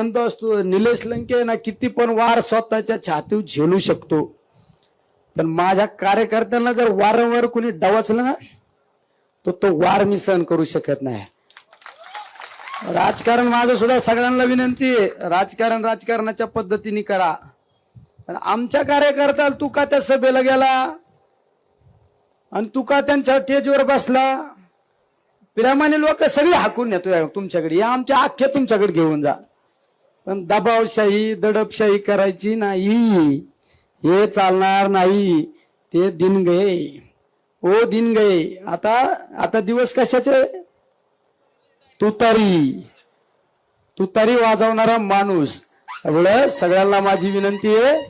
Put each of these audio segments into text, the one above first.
म्हणतो असतो. निलेश लंके ना किती पण वार स्वतःच्या छातीवर झेलू शकतो. पण माझ्या कार्यकर्त्यांना जर वारंवार कोणी डवाचलं ना तर तो वार मी सहन करू शकत नाही. राजकारण माझं सुद्धा सगळ्यांना विनंती आहे. राजकारण राजकारणाच्या पद्धतीने करा. पण आमच्या कार्यकर्त्याला तू का त्या सभेला गेला? आणि तू का त्यांच्या टेजवर बसला? प्रेमाने लोक सगळी हाकून येतोय तुमच्याकडे. या आमच्या आख्या तुमच्याकडे घेऊन जा. पण दबावशाही दडपशाही करायची नाही. हे चालणार नाही. ते दिन गे. ओ दिन गे. आता आता दिवस कशाचे? तुतारी. तुतारी वाजवणारा माणूस. एवढं सगळ्यांना माझी विनंती आहे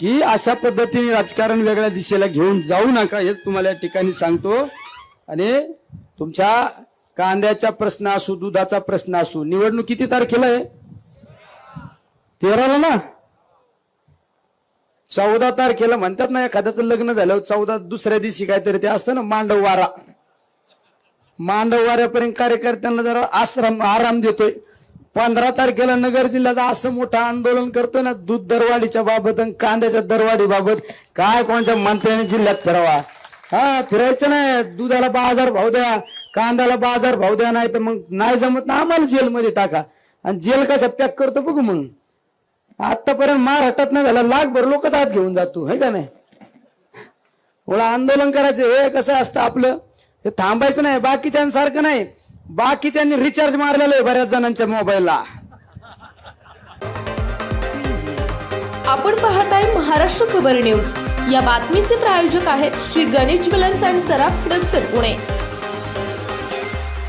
की अशा पद्धतीने राजकारण वेगळ्या दिशेला घेऊन जाऊ नका हेच तुम्हाला या ठिकाणी सांगतो. आणि तुमच्या कांद्याचा प्रश्न असू दुधाचा प्रश्न असू निवडणूक किती तारखेला आहे? तेराला ना? चौदा तारखेला म्हणतात ना एखाद्याचं लग्न झालं चौदा दुसऱ्या दिवशी काहीतरी ते असतं ना मांडव वारा. मांडव वाऱ्यापर्यंत कार्यकर्त्यांना जरा आश्रम आराम देतोय. पंधरा तारखेला नगर जिल्ह्यात असं मोठं आंदोलन करतोय ना दूध दरवाढीच्या बाबत आणि कांद्याच्या दरवाढी बाबत. काय कोणत्या मंत्र्याने जिल्ह्यात फिरावा? हा फिरायचं नाही. दुधाला बाजार भाव द्या. कांद्याला बाजार भाव द्या नाही तर मग नाही जमत ना आम्हाला जेलमध्ये टाका. आणि जेल कसा पॅक करतो बघू मग. आतापर्यंत मार हातात नाही झाला. लाखभर लोक आत घेऊन जातो हे का नाही? थोडं आंदोलन करायचं हे कसं असतं आपलं? हे थांबायचं नाही बाकीच्यांसारखं नाही. बाकीच्यांनी रिचार्ज मारलेलं आहे बऱ्याच जणांच्या मोबाईलला आपण पाहत आहे महाराष्ट्र खबर न्यूज या बातमीचे प्रायोजक आहेत श्री गणेश ज्वेलर्स अँड सराफ हडपसर पुणे.